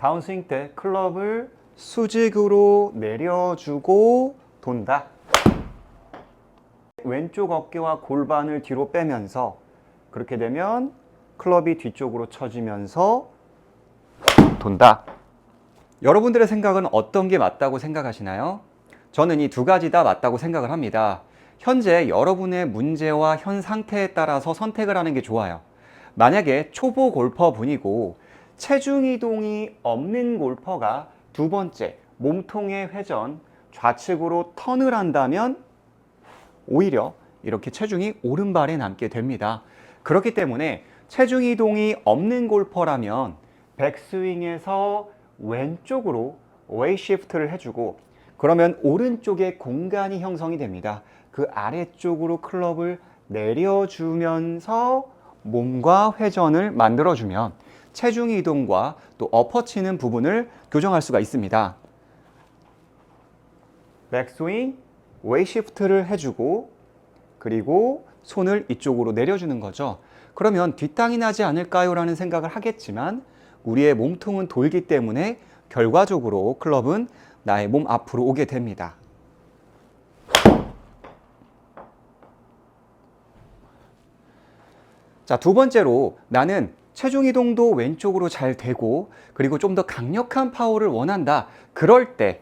다운스윙 때 클럽을 수직으로 내려주고 돈다. 왼쪽 어깨와 골반을 뒤로 빼면서 그렇게 되면 클럽이 뒤쪽으로 처지면서 돈다. 여러분들의 생각은 어떤 게 맞다고 생각하시나요? 저는 이 두 가지 다 맞다고 생각을 합니다. 현재 여러분의 문제와 현 상태에 따라서 선택을 하는 게 좋아요. 만약에 초보 골퍼 분이고 체중 이동이 없는 골퍼가 두 번째 몸통의 회전 좌측으로 턴을 한다면 오히려 이렇게 체중이 오른발에 남게 됩니다. 그렇기 때문에 체중 이동이 없는 골퍼라면 백스윙에서 왼쪽으로 웨이 시프트를 해주고 그러면 오른쪽에 공간이 형성이 됩니다. 그 아래쪽으로 클럽을 내려주면서 몸과 회전을 만들어주면 체중 이동과 또 엎어치는 부분을 교정할 수가 있습니다. 백스윙, 웨이 시프트를 해주고 그리고 손을 이쪽으로 내려주는 거죠. 그러면 뒷땅이 나지 않을까요? 라는 생각을 하겠지만 우리의 몸통은 돌기 때문에 결과적으로 클럽은 나의 몸 앞으로 오게 됩니다. 자, 두 번째로 나는 체중 이동도 왼쪽으로 잘 되고 그리고 좀 더 강력한 파워를 원한다. 그럴 때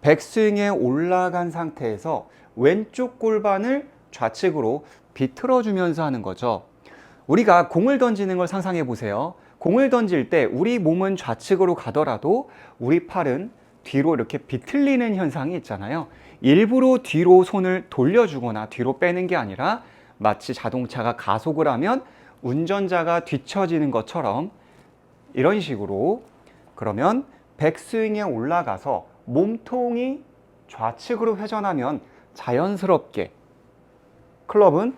백스윙에 올라간 상태에서 왼쪽 골반을 좌측으로 비틀어 주면서 하는 거죠. 우리가 공을 던지는 걸 상상해 보세요. 공을 던질 때 우리 몸은 좌측으로 가더라도 우리 팔은 뒤로 이렇게 비틀리는 현상이 있잖아요. 일부러 뒤로 손을 돌려주거나 뒤로 빼는 게 아니라 마치 자동차가 가속을 하면 운전자가 뒤처지는 것처럼 이런 식으로 그러면 백스윙에 올라가서 몸통이 좌측으로 회전하면 자연스럽게 클럽은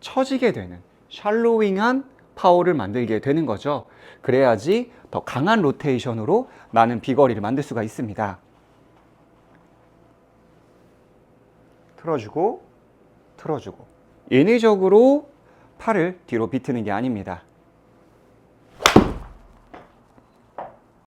처지게 되는 샬로잉한 파워를 만들게 되는 거죠. 그래야지 더 강한 로테이션으로 많은 비거리를 만들 수가 있습니다. 틀어주고 틀어주고 인위적으로 팔을 뒤로 비트는 게 아닙니다.